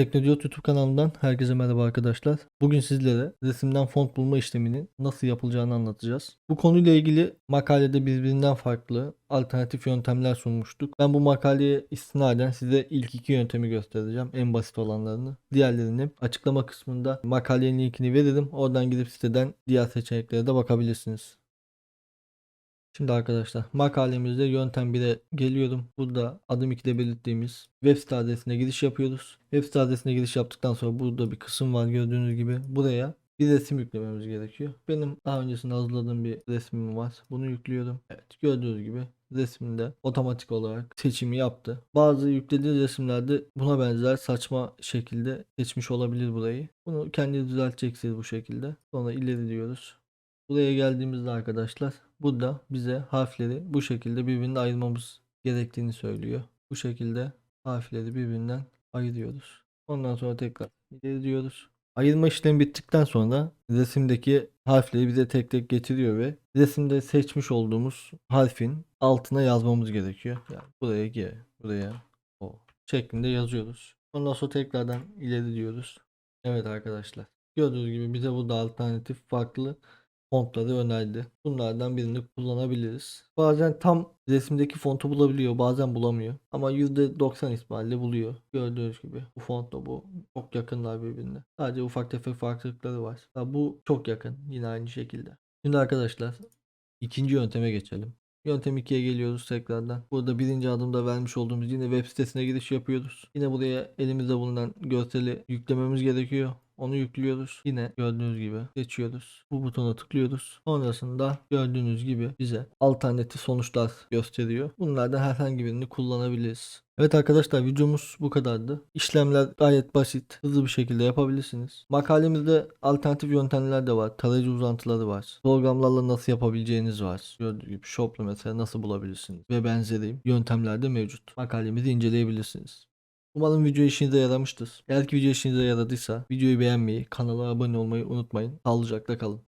Teknodiyot YouTube kanalından herkese merhaba arkadaşlar. Bugün sizlere resimden font bulma işleminin nasıl yapılacağını anlatacağız. Bu konuyla ilgili makalede birbirinden farklı alternatif yöntemler sunmuştuk. Ben bu makaleye istinaden size ilk iki yöntemi göstereceğim. En basit olanlarını. Diğerlerini açıklama kısmında makalenin linkini veririm. Oradan gidip siteden diğer seçeneklere de bakabilirsiniz. Şimdi arkadaşlar makalemizde yöntem 1'e geliyorum. Burada adım 2'de belirttiğimiz web site adresine giriş yapıyoruz. Web site adresine giriş yaptıktan sonra burada bir kısım var gördüğünüz gibi. Buraya bir resim yüklememiz gerekiyor. Benim daha öncesinde hazırladığım bir resmim var. Bunu yüklüyorum. Evet gördüğünüz gibi resminde otomatik olarak seçimi yaptı. Bazı yüklediği resimlerde buna benzer saçma şekilde seçmiş olabilir burayı. Bunu kendi düzelteceksiniz bu şekilde. Sonra ileri diyoruz. Buraya geldiğimizde arkadaşlar burada bize harfleri bu şekilde birbirinden ayırmamız gerektiğini söylüyor. Bu şekilde harfleri birbirinden ayırıyoruz. Ondan sonra tekrar ileri diyoruz. Ayırma işlemi bittikten sonra resimdeki harfleri bize tek tek getiriyor ve resimde seçmiş olduğumuz harfin altına yazmamız gerekiyor. Yani buraya G, buraya O şeklinde yazıyoruz. Ondan sonra tekrardan ileri diyoruz. Evet arkadaşlar. Gördüğünüz gibi bize burada alternatif farklı fontları önerdi. Bunlardan birini kullanabiliriz. Bazen tam resimdeki fontu bulabiliyor, bazen bulamıyor. Ama %90 ihtimalle buluyor. Gördüğünüz gibi bu fontla bu çok yakınlar birbirine. Sadece ufak tefek farklılıkları var. Ha, bu çok yakın yine aynı şekilde. Şimdi arkadaşlar ikinci yönteme geçelim. Yöntem 2'ye geliyoruz tekrardan. Burada birinci adımda vermiş olduğumuz yine web sitesine giriş yapıyoruz. Yine buraya elimizde bulunan görseli yüklememiz gerekiyor. Onu yüklüyoruz. Yine gördüğünüz gibi seçiyoruz. Bu butona tıklıyoruz. Sonrasında gördüğünüz gibi bize alternatif sonuçlar gösteriyor. Bunlardan herhangi birini kullanabiliriz. Evet arkadaşlar videomuz bu kadardı. İşlemler gayet basit. Hızlı bir şekilde yapabilirsiniz. Makalemizde alternatif yöntemler de var. Tarayıcı uzantıları var. Programlarla nasıl yapabileceğiniz var. Gördüğünüz gibi Shop'la mesela nasıl bulabilirsiniz. Ve benzeri yöntemler de mevcut. Makalemizi inceleyebilirsiniz. Umarım video işinize yaramıştır. Eğer ki video işinize yaradıysa videoyu beğenmeyi, kanala abone olmayı unutmayın. Sağlıcakla kalın.